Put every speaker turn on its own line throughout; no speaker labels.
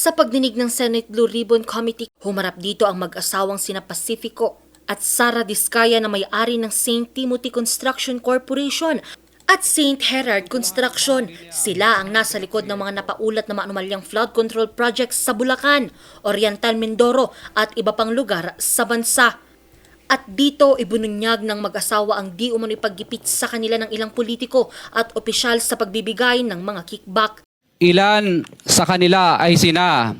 Sa pagdinig ng Senate Blue Ribbon Committee, humarap dito ang mag-asawang sina Pacifico at Sara Diskaya na may-ari ng St. Timothy Construction Corporation at St. Herard Construction. Sila ang nasa likod ng mga napaulat na maanumalyang flood control projects sa Bulacan, Oriental Mindoro at iba pang lugar sa bansa. At dito ibununyag ng mag-asawa ang di umano ipaggipit sa kanila ng ilang politiko at opisyal sa pagbibigay ng mga kickback.
Ilan sa kanila ay sina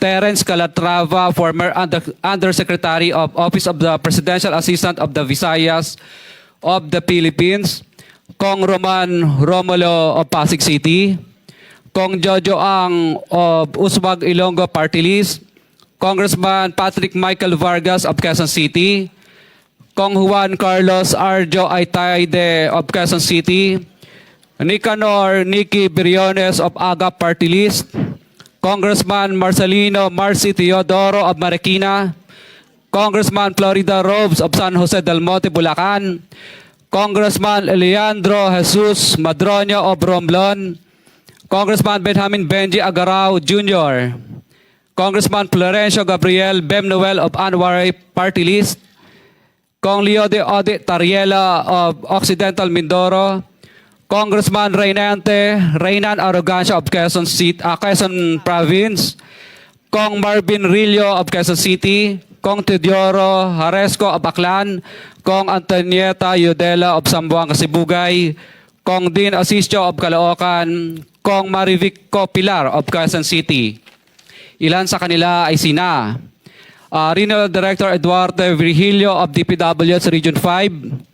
Terence Calatrava, former Under- Undersecretary of Office of the Presidential Assistant of the Visayas of the Philippines, Kong Roman Romulo of Pasig City, Kong Jojo Ang of Uswag Ilonggo Party List, Congressman Patrick Michael Vargas of Quezon City, Kong Juan Carlos Arjo Aitayde of Quezon City, Nicanor Nicky Briones of AGA Party List, Congressman Marcelino Marcy Teodoro of Marikina, Congressman Florida Robes of San Jose del Monte, Bulacan, Congressman Leandro Jesus Madroño of Romblon, Congressman Benjamin Benji Agarao Jr., Congressman Florencio Gabriel Bem Noel of Anwar Party List, Kong Leo de Ode Tariela of Occidental Mindoro, Congressman Reynante Reynan Arrogancia of Quezon, City, ah, Quezon Province, Kong Marvin Rillo of Quezon City, Kong Teodoro Haresco of Aklan, Kong Antonieta Yudela of Sambuanga, Sibugay, Kong Dean Asisio of Caloocan, Kong Marivic Pilar of Quezon City. Ilan sa kanila ay sina uh, Regional Director Eduardo Virgilio of DPWS Region 5,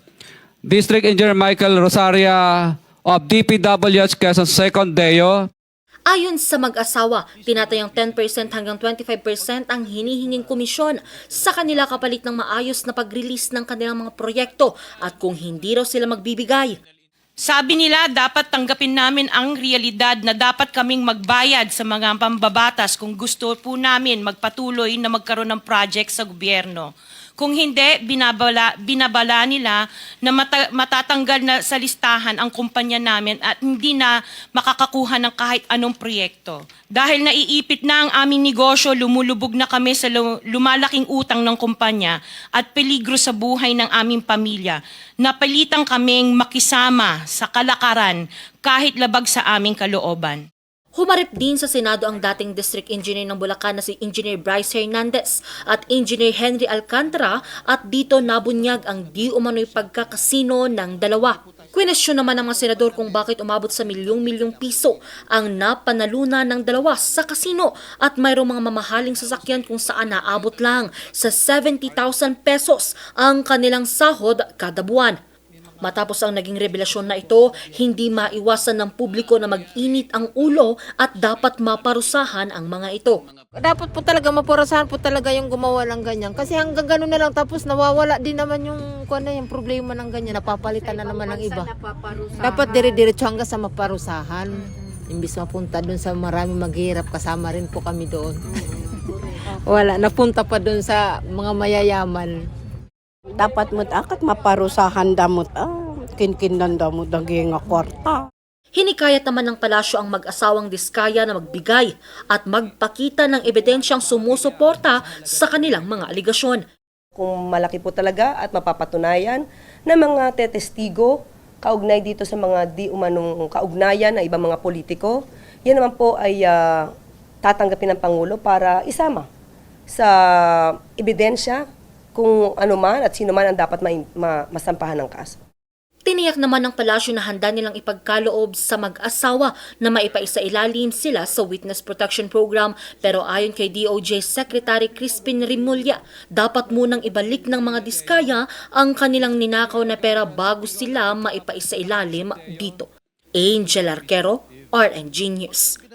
District Engineer Michael Rosaria of DPWS Quezon Second Deo,
Ayon sa mag-asawa, tinatayang 10% hanggang 25% ang hinihinging komisyon sa kanila kapalit ng maayos na pag-release ng kanilang mga proyekto at kung hindi raw sila magbibigay.
Sabi nila dapat tanggapin namin ang realidad na dapat kaming magbayad sa mga pambabatas kung gusto po namin magpatuloy na magkaroon ng project sa gobyerno. Kung hindi, binabala, binabala nila na mata, matatanggal na sa listahan ang kumpanya namin at hindi na makakakuha ng kahit anong proyekto. Dahil naiipit na ang aming negosyo, lumulubog na kami sa lu- lumalaking utang ng kumpanya at peligro sa buhay ng aming pamilya. Napalitan kaming makisama sa kalakaran kahit labag sa aming kalooban.
Humarip din sa Senado ang dating District Engineer ng Bulacan na si Engineer Bryce Hernandez at Engineer Henry Alcantara at dito nabunyag ang di umano'y pagkakasino ng dalawa. Kwenesyon naman ng mga senador kung bakit umabot sa milyong-milyong piso ang napanaluna ng dalawa sa kasino at mayroong mga mamahaling sasakyan kung saan naabot lang sa 70,000 pesos ang kanilang sahod kada buwan. Matapos ang naging revelasyon na ito, hindi maiwasan ng publiko na mag-init ang ulo at dapat maparusahan ang mga ito.
Dapat po talaga mapurasahan po talaga yung gumawa ng ganyan. Kasi hanggang ganun na lang tapos nawawala din naman yung, kung ano, yung problema ng ganyan. Napapalitan na naman ng iba. Dapat dire-diretso hanggang sa maparusahan. Imbis mapunta dun sa marami maghirap, kasama rin po kami doon. Wala, napunta pa dun sa mga mayayaman.
Dapat mo akat maparusahan damot ah kinkinan damot daging kwarta
Hinikayat naman ng palasyo ang mag-asawang diskaya na magbigay at magpakita ng ebidensyang sumusuporta sa kanilang mga aligasyon.
kung malaki po talaga at mapapatunayan na mga tetestigo kaugnay dito sa mga di umanong kaugnayan na ibang mga politiko, yan naman po ay ah, tatanggapin ng Pangulo para isama sa ebidensya kung ano man at sino man ang dapat ma- ma- masampahan ng kaso.
Tiniyak naman ng palasyo na handa nilang ipagkaloob sa mag-asawa na maipaisa ilalim sila sa Witness Protection Program pero ayon kay DOJ Secretary Crispin Rimulya, dapat munang ibalik ng mga diskaya ang kanilang ninakaw na pera bago sila maipaisa ilalim dito. Angel Arquero, RNG News.